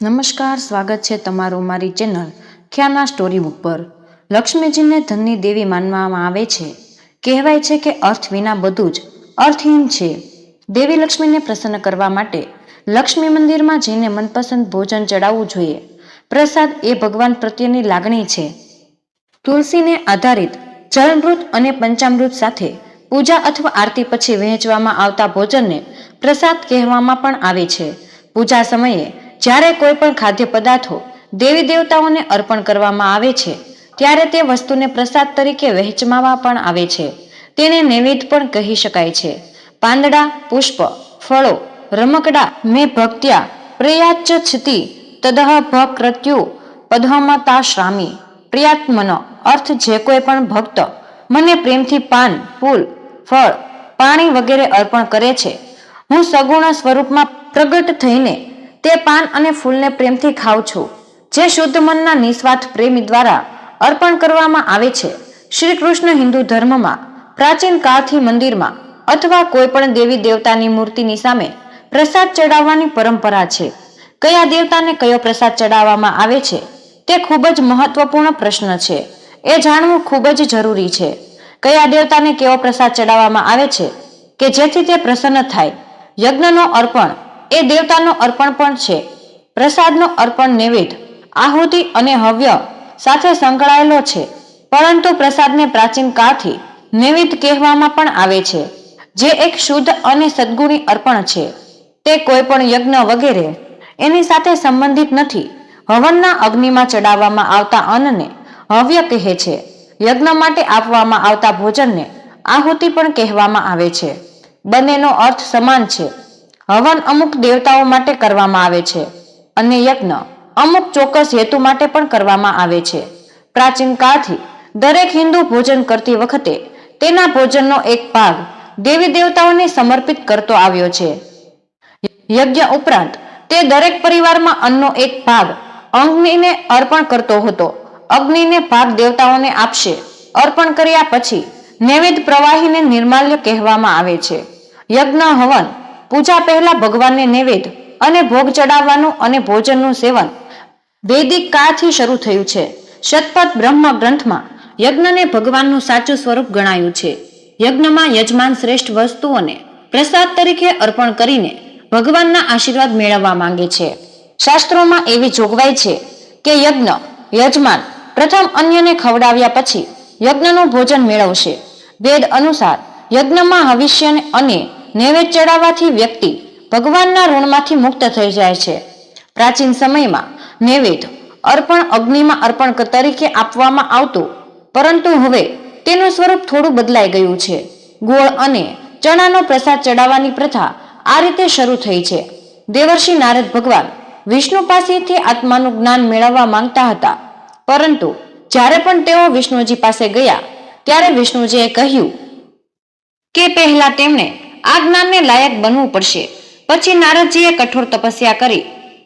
નમસ્કાર, સ્વાગત છે તમારું મારી ચેનલ ખ્યાના સ્ટોરી બુક પર લક્ષ્મીજીને ધનની દેવી માનવામાં આવે છે. કહેવાય છે કે અર્થ વિના બધું જ અર્થહીન છે. દેવી લક્ષ્મીને પ્રસન્ન કરવા માટે લક્ષ્મી મંદિરમાં જઈને મનપસંદ ભોજન ચડાવવું જોઈએ. પ્રસાદ એ ભગવાન પ્રત્યેની લાગણી છે. તુલસીને આધારિત જળમૃત અને પંચામૃત સાથે પૂજા અથવા આરતી પછી વહેંચવામાં આવતા ભોજનને પ્રસાદ કહેવામાં પણ આવે છે. પૂજા સમયે જ્યારે કોઈ પણ ખાદ્ય પદાર્થો દેવી દેવતાઓને અર્પણ કરવામાં આવે છે, ત્યારે તે વસ્તુને પ્રસાદ તરીકે વહેંચવામાં પણ આવે છે. તેને નૈવેદ્ય પણ કહી શકાય છે. પાંદડા, પુષ્પ, ફળો, રમકડા, મેં ભક્ત્યા પ્રયાચ છિતિ, તદહ ભક્રત્યુ પદ્મતા શ્રામી પ્રિયાત્મનો અર્થ જે કોઈ પણ ભક્ત મને પ્રેમથી પાન, ફૂલ, ફળ, પાણી વગેરે અર્પણ કરે છે, હું સગુણ સ્વરૂપમાં પ્રગટ થઈને તે પાન અને ફૂલને પ્રેમથી ખાઉં છું, જે શુદ્ધ મનના નિસ્વાર્થ પ્રેમી દ્વારા અર્પણ કરવામાં આવે છે. શ્રી કૃષ્ણ હિન્દુ ધર્મમાં, પ્રાચીન કાળથી મંદિરમાં અથવા કોઈપણ દેવી દેવતાની મૂર્તિની સામે પ્રસાદ ચડાવવાની પરંપરા છે. કયા દેવતાને કયો પ્રસાદ ચડાવવામાં આવે છે, તે ખૂબ જ મહત્વપૂર્ણ પ્રશ્ન છે. એ જાણવું ખૂબ જ જરૂરી છે. કયા દેવતાને કેવો પ્રસાદ ચડાવવામાં આવે છે, કે જેથી તે પ્રસન્ન થાય? યજ્ઞનો અર્પણ એ દેવતાનો અર્પણ પણ છે. પ્રસાદનો અર્પણ નૈવેદ્ય, આહુતિ અને હવ્ય સાથે સંકળાયેલો છે. પરંતુ પ્રસાદને પ્રાચીન કાળથી નૈવેદ્ય કહેવામાં પણ આવે છે, જે એક શુદ્ધ અને સદગુણી અર્પણ છે. તે કોઈ પણ યજ્ઞ વગેરે એની સાથે સંબંધિત નથી. હવનના અગ્નિમાં ચડાવવામાં આવતા અન્નને હવ્ય કહે છે. યજ્ઞ માટે આપવામાં આવતા ભોજનને આહુતિ પણ કહેવામાં આવે છે. બંનેનો અર્થ સમાન છે. હવન અમુક દેવતાઓ માટે કરવામાં આવે છે અને યજ્ઞ અમુક ચોક્કસ હેતુ માટે પણ કરવામાં આવે છે. પ્રાચીન કાળથી દરેક હિન્દુ ભોજન કરતી વખતે તેના ભોજનનો એક ભાગ દેવી દેવતાઓને સમર્પિત કરતો આવ્યો છે. યજ્ઞ ઉપરાંત તે દરેક પરિવારમાં અન્નનો એક ભાગ અગ્નિને અર્પણ કરતો હતો. અગ્નિને ભાગ દેવતાઓને આપશે. અર્પણ કર્યા પછી નૈવેદ્ય પ્રવાહીને નિર્માલ્ય કહેવામાં આવે છે. યજ્ઞ હવન પૂજા પહેલા ભગવાનને નૈવેદ્ય અને ભોગ ચડાવવાનું અને ભોજનનું સેવન. વૈદિક કાળથી શરૂ થયું છે. શતપથ બ્રહ્મ ગ્રંથમાં યજ્ઞને ભગવાનનું સાચું સ્વરૂપ ગણાયું છે. યજ્ઞમાં યજમાન શ્રેષ્ઠ વસ્તુઓને પ્રસાદ તરીકે અર્પણ કરીને ભગવાનના આશીર્વાદ મેળવવા માંગે છે. શાસ્ત્રોમાં એવી જોગવાઈ છે કે યજ્ઞ, યજમાન પ્રથમ અન્યને ખવડાવ્યા પછી યજ્ઞનું ભોજન મેળવશે. વેદ અનુસાર યજ્ઞમાં હવિષ્ય અને નૈવેદ્ય ચડાવવાથી વ્યક્તિ ભગવાનના ઋણમાંથી મુક્ત થઈ જાય છે. પ્રાચીન સમયમાં નૈવેદ્ય અર્પણ અગ્નિમાં અર્પણ તરીકે આપવામાં આવતું, પરંતુ હવે તેનું સ્વરૂપ થોડું બદલાઈ ગયું છે. ગોળ અને ચણાનો પ્રસાદ ચડાવવાની પ્રથા આ રીતે શરૂ થઈ છે. દેવર્ષિ નારદ ભગવાન વિષ્ણુ પાસેથી આત્માનું જ્ઞાન મેળવવા માંગતા હતા. પરંતુ જ્યારે પણ તેઓ વિષ્ણુજી પાસે ગયા, ત્યારે વિષ્ણુજીએ કહ્યું કે પહેલા તેમણે આ જ્ઞાનને લાયક બનવું પડશે. પછી નારદજીએ કઠોર તપસ્યા કરી.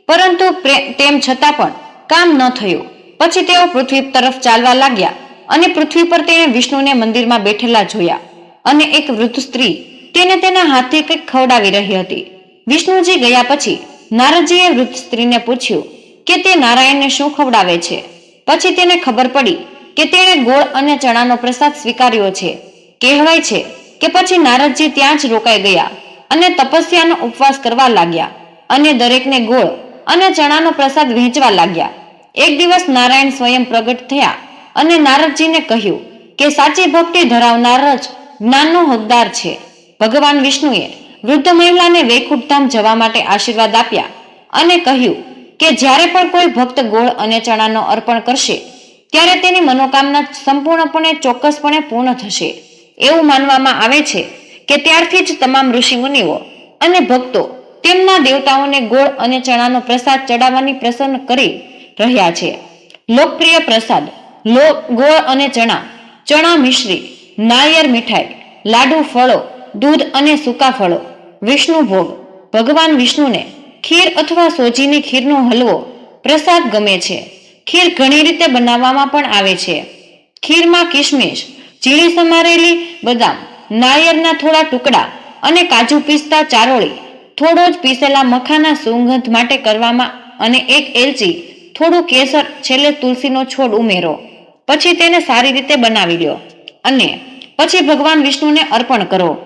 પરંતુ તેમ છતાં પણ કામ ન થયું. પછી તેઓ પૃથ્વી તરફ ચાલવા લાગ્યા અને પૃથ્વી પર તેણે વિષ્ણુને મંદિરમાં બેઠેલા જોયા. અને એક વૃદ્ધ સ્ત્રી તેને તેના હાથે કંઈક ખવડાવી રહી હતી. વિષ્ણુજી ગયા પછી નારદજીએ વૃદ્ધ સ્ત્રીને પૂછ્યું કે તે નારાયણને શું ખવડાવે છે? પછી તેને ખબર પડી કે તેણે ગોળ અને ચણાનો પ્રસાદ સ્વીકાર્યો છે. કહેવાય છે કે પછી નારદજી ત્યાં જ રોકાઈ ગયા અને તપસ્યાનો ઉપવાસ કરવા લાગ્યા અને દરેકને ગોળ અને ચણાનો પ્રસાદ વહેંચવા લાગ્યા. એક દિવસ નારાયણ સ્વયં પ્રગટ થયા અને નારદજીને કહ્યું કે સાચી ભક્તિ ધરાવનાર જ જ્ઞાનનો હકદાર છે. ભગવાન વિષ્ણુએ વૃદ્ધ મહિલાને વૈકુંઠધામ જવા માટે આશીર્વાદ આપ્યા અને કહ્યું કે જ્યારે પણ કોઈ ભક્ત ગોળ અને ચણાનો અર્પણ કરશે, ત્યારે તેની મનોકામના સંપૂર્ણપણે ચોક્કસપણે પૂર્ણ થશે. એવું માનવામાં આવે છે કે ત્યારથી જ તમામ ઋષિમુનિઓ અને ભક્તો તેમના દેવતાઓને ગોળ અને ચણાનો પ્રસાદ ચડાવવાની પ્રસન્ન કરી રહ્યા છે. લોકપ્રિય પ્રસાદ, લો, ગોળ અને ચણા ચણા મિશ્રી, નાળિયેર મીઠાઈ, લાડુ ફળો, દૂધ અને સૂકા ફળો, વિષ્ણુ ભોગ, ભગવાન વિષ્ણુને ખીર અથવા સોજીની ખીરનો હલવો પ્રસાદ ગમે છે. ખીર ઘણી રીતે બનાવવામાં પણ આવે છે. ખીરમાં કિશમિશ ઝીણી સમારેલી, બદામ, નાળિયેરના થોડા ટુકડા અને કાજુ પીસતા ચારોળી, થોડો જ પીસેલા મખાના સુગંધ માટે કરવામાં અને એક એલચી, થોડું કેસર, છેલ્લે તુલસીનો છોડ ઉમેરો. પછી તેને સારી રીતે બનાવી લો અને પછી ભગવાન વિષ્ણુને અર્પણ કરો.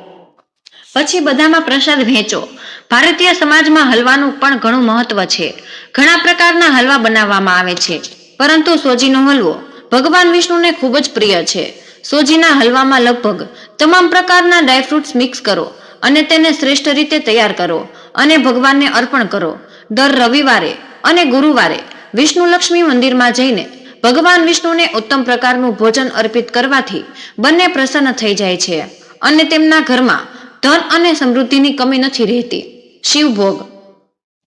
પછી બધામાં પ્રસાદ વહેંચો. ભારતીય સમાજમાં હલવાનું પણ ઘણું મહત્વ છે. ઘણા પ્રકારના હલવા બનાવવામાં આવે છે. પરંતુ સોજીનો હલવો ભગવાન વિષ્ણુને ખૂબ જ પ્રિય છે. સોજીના હલવામાં લગભગ તમામ પ્રકારના ડ્રાયફ્રૂટ્સ મિક્સ કરો અને તેને શ્રેષ્ઠ રીતે તૈયાર કરો અને ભગવાનને અર્પણ કરો. દર રવિવારે અને ગુરુવારે વિષ્ણુ લક્ષ્મી મંદિરમાં જઈને ભગવાન વિષ્ણુને ઉત્તમ પ્રકારનું ભોજન અર્પિત કરવાથી બંને પ્રસન્ન થઈ જાય છે અને તેમના ઘરમાં ધન અને સમૃદ્ધિની કમી નથી રહેતી. શિવભોગ.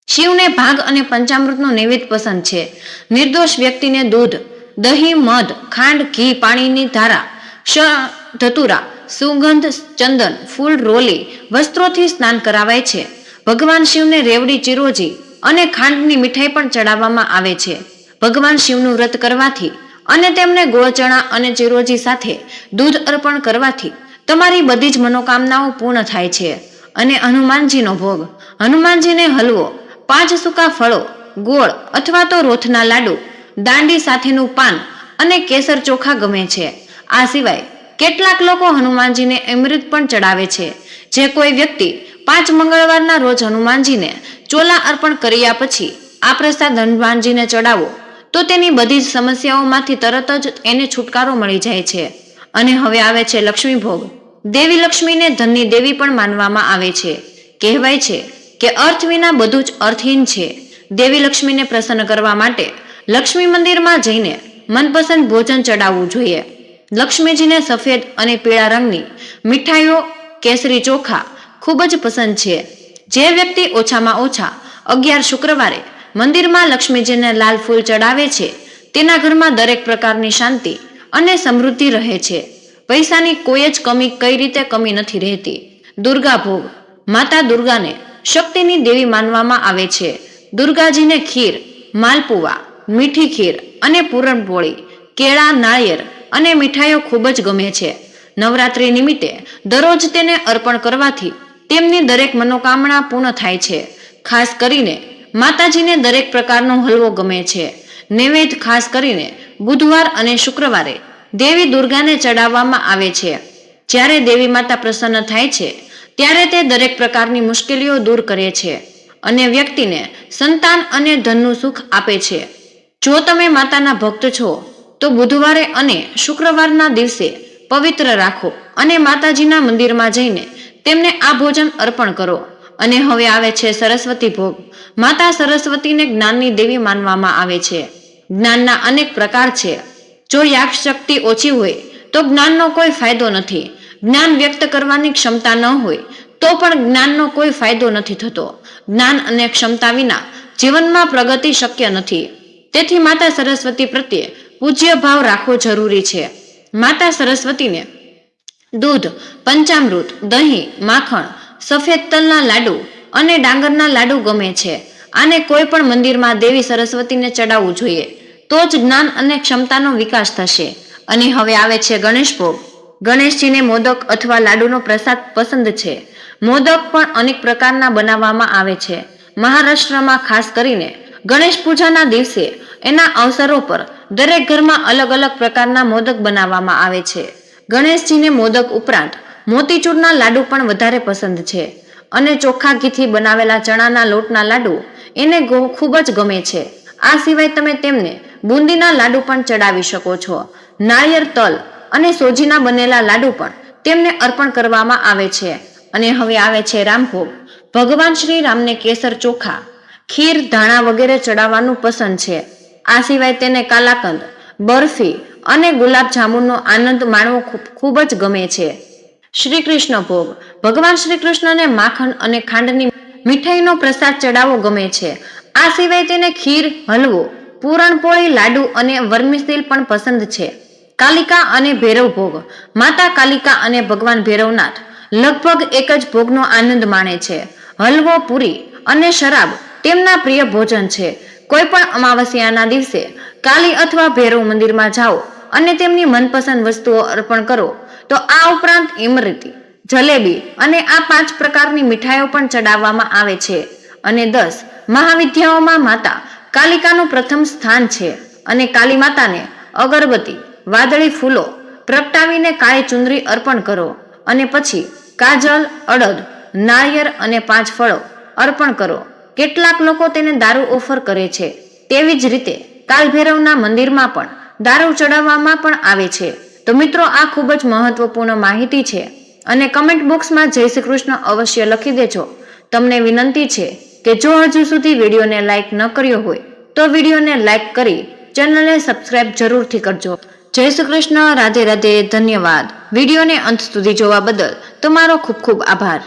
શિવને ભાગ અને પંચામૃતનો નૈવેદ્ય પસંદ છે. નિર્દોષ વ્યક્તિને દૂધ, દહીં, મધ, ખાંડ, ઘી, પાણીની ધારા શ ધતુરા, સુગંધ, ચંદન, ફૂલ, રોલી વસ્ત્રોથી સ્નાન કરાવાય છે. ભગવાન શિવને રેવડી, ચિરોજી અને ખાંડની મીઠાઈ પણ ચડાવવામાં આવે છે. ભગવાન શિવનું વ્રત કરવાથી અને તેમને ગોળચણા અને ચિરોજી સાથે દૂધ અર્પણ કરવાથી તમારી બધી જ મનોકામનાઓ પૂર્ણ થાય છે. અને હનુમાનજીનો ભોગ, હનુમાનજીને હલવો, પાંચ સૂકા ફળો, ગોળ અથવા તો રોથના લાડુ, દાંડી સાથેનું પાન અને કેસર ચોખા ગમે છે. આ સિવાય કેટલાક લોકો હનુમાનજીને અમૃત પણ ચડાવે છે. જે કોઈ વ્યક્તિ પાંચ મંગળવારના રોજ હનુમાનજીને ચોલા અર્પણ કર્યા પછી આ પ્રસાદ હનુમાનજીને ચડાવો, તો તેની બધી જ સમસ્યાઓમાંથી તરત જ એને છુટકારો મળી જાય છે. અને હવે આવે છે લક્ષ્મી ભોગ. દેવી લક્ષ્મીને ધનની દેવી પણ માનવામાં આવે છે. કહેવાય છે કે અર્થ વિના બધું જ અર્થહીન છે. દેવી લક્ષ્મીને પ્રસન્ન કરવા માટે લક્ષ્મી મંદિરમાં જઈને મનપસંદ ભોજન ચડાવવું જોઈએ. લક્ષ્મીજીને સફેદ અને પીળા રંગની મીઠાઈઓ, કેસરી ચોખા ખૂબ જ પસંદ છે. જે વ્યક્તિ ઓછામાં ઓછા અગિયાર શુક્રવારે મંદિરમાં લક્ષ્મીજીને લાલ ફૂલ ચડાવે છે, તેના ઘરમાં દરેક પ્રકારની શાંતિ અને સમૃદ્ધિ રહે છે. પૈસાની કોઈ જ કમી કઈ રીતે કમી નથી રહેતી. દુર્ગા ભોગ માતા દુર્ગાને શક્તિની દેવી માનવામાં આવે છે. દુર્ગાજીને ખીર માલપુવા મીઠી ખીર અને પૂરણપોળી કેળા, નાળિયેર અને મીઠાઈઓ ખૂબ જ ગમે છે. નવરાત્રિ નિમિત્તે દરરોજ તેને અર્પણ કરવાથી તેમની દરેક મનોકામના પૂર્ણ થાય છે. ખાસ કરીને માતાજીને દરેક પ્રકારનો હલવો ગમે છે. નૈવેદ્ય ખાસ કરીને બુધવાર અને શુક્રવારે દેવી દુર્ગાને ચડાવવામાં આવે છે. જ્યારે દેવી માતા પ્રસન્ન થાય છે, ત્યારે તે દરેક પ્રકારની મુશ્કેલીઓ દૂર કરે છે અને વ્યક્તિને સંતાન અને ધનનું સુખ આપે છે. જો તમે માતાના ભક્ત છો તો બુધવારે અને શુક્રવારના દિવસે પવિત્ર રાખો અને માતાજીના મંદિરમાં જઈને તેમને આ ભોજન અર્પણ કરો. અને હવે આવે છે સરસ્વતી ભોગ. માતા સરસ્વતીને જ્ઞાનની દેવી માનવામાં આવે છે. જ્ઞાનના અનેક પ્રકાર છે. જો યાગ શક્તિ ઓછી હોય, તો જ્ઞાનનો કોઈ ફાયદો નથી. જ્ઞાન વ્યક્ત કરવાની ક્ષમતા ન હોય, તો પણ જ્ઞાનનો કોઈ ફાયદો નથી થતો. જ્ઞાન અને ક્ષમતા વિના જીવનમાં પ્રગતિ શક્ય નથી. તેથી માતા સરસ્વતી પ્રત્યે પૂજ્ય ભાવ રાખવો જરૂરી છે. માતા સરસ્વતીને દૂધ, પંચામૃત, દહીં, માખણ, સફેદ તલના લાડુ અને ડાંગરના લાડુ ગમે છે. આને કોઈ પણ મંદિરમાં દેવી સરસ્વતીને ચડાવવું જોઈએ. તો જ જ્ઞાન અને ક્ષમતાનો વિકાસ થશે. અને હવે આવે છે ગણેશ ભોગ. ગણેશજીને મોદક અથવા લાડુનો પ્રસાદ પસંદ છે. મોદક પણ અનેક પ્રકારના બનાવવામાં આવે છે. મહારાષ્ટ્રમાં ખાસ કરીને ગણેશ પૂજાના દિવસે એના અવસરો પર દરેક ઘરમાં અલગ અલગ પ્રકારના મોદક બનાવવામાં આવે છે. ગણેશજીને મોદક ઉપરાંત મોતીચૂરના લાડુ પણ વધારે પસંદ છે અને ચોખ્ખા ઘીથી બનાવેલા ચણાના લોટના લાડુ એને ખૂબ જ ગમે છે. આ સિવાય તમે તેમને બુંદીના લાડુ પણ ચડાવી શકો છો. નાળિયેર તલ અને સોજીના બનેલા લાડુ પણ તેમને અર્પણ કરવામાં આવે છે. અને હવે આવે છે રામભોગ. ભગવાન શ્રી રામને કેસર ચોખા, ખીર, ધાણા વગેરે ચડાવવાનું પસંદ છે. આ સિવાય તેને કાલાકંદ, બરફી અને ગુલાબ જામુનનો આનંદ માણવો ખૂબ જ ગમે છે. શ્રી કૃષ્ણ ભોગ, ભગવાન શ્રી કૃષ્ણને માખણ અને ખાંડની મીઠાઈનો પ્રસાદ ચડાવવો ગમે છે. આ સિવાય તેને ખીર, હલવો, પૂરણપોળી લાડુ અને વર્મિસેલ પણ પસંદ છે. કાલિકા અને ભૈરવ ભોગ, માતા કાલિકા અને ભગવાન ભૈરવનાથ લગભગ એક જ ભોગનો આનંદ માણે છે. હલવો પૂરી અને શરાબ તેમના પ્રિય ભોજન છે. કોઈ પણ અમાવસ્યાના દિવસે કાલી અથવા ભૈરવ મંદિરમાં જાઓ અને તેમની મનપસંદ વસ્તુઓ અર્પણ કરો, તો આ ઉપરાંત ઇમરતી જલેબી અને આ પાંચ પ્રકારની મીઠાઈઓ પણ ચડાવવામાં આવે છે. અને દસ, મહાવિદ્યાઓમાં માતા કાલિકાનું પ્રથમ સ્થાન છે અને કાલી માતાને અગરબત્તી, વાદળી ફૂલો પ્રગટાવીને કાળી ચુંદરી અર્પણ કરો અને પછી કાજલ, અડદ, નાળિયેર અને પાંચ ફળો અર્પણ કરો. કેટલાક લોકો તેને દારૂ ઓફર કરે છે. તેવી જ રીતે કાલભૈરવના મંદિરમાં પણ દારૂ ચડાવવામાં પણ આવે છે. તો મિત્રો, આ ખૂબ જ મહત્વપૂર્ણ માહિતી છે અને કમેન્ટ બોક્સમાં જય શ્રી કૃષ્ણ અવશ્ય લખી દેજો. તમને વિનંતી છે કે જો હજુ સુધી વિડીયોને લાઇક ન કર્યો હોય, તો વિડીયોને લાઇક કરી ચેનલને સબસ્ક્રાઇબ જરૂરથી કરજો. જય શ્રી કૃષ્ણ, રાધે રાધે, ધન્યવાદ. વિડીયોને અંત સુધી જોવા બદલ તમારો ખૂબ ખૂબ આભાર.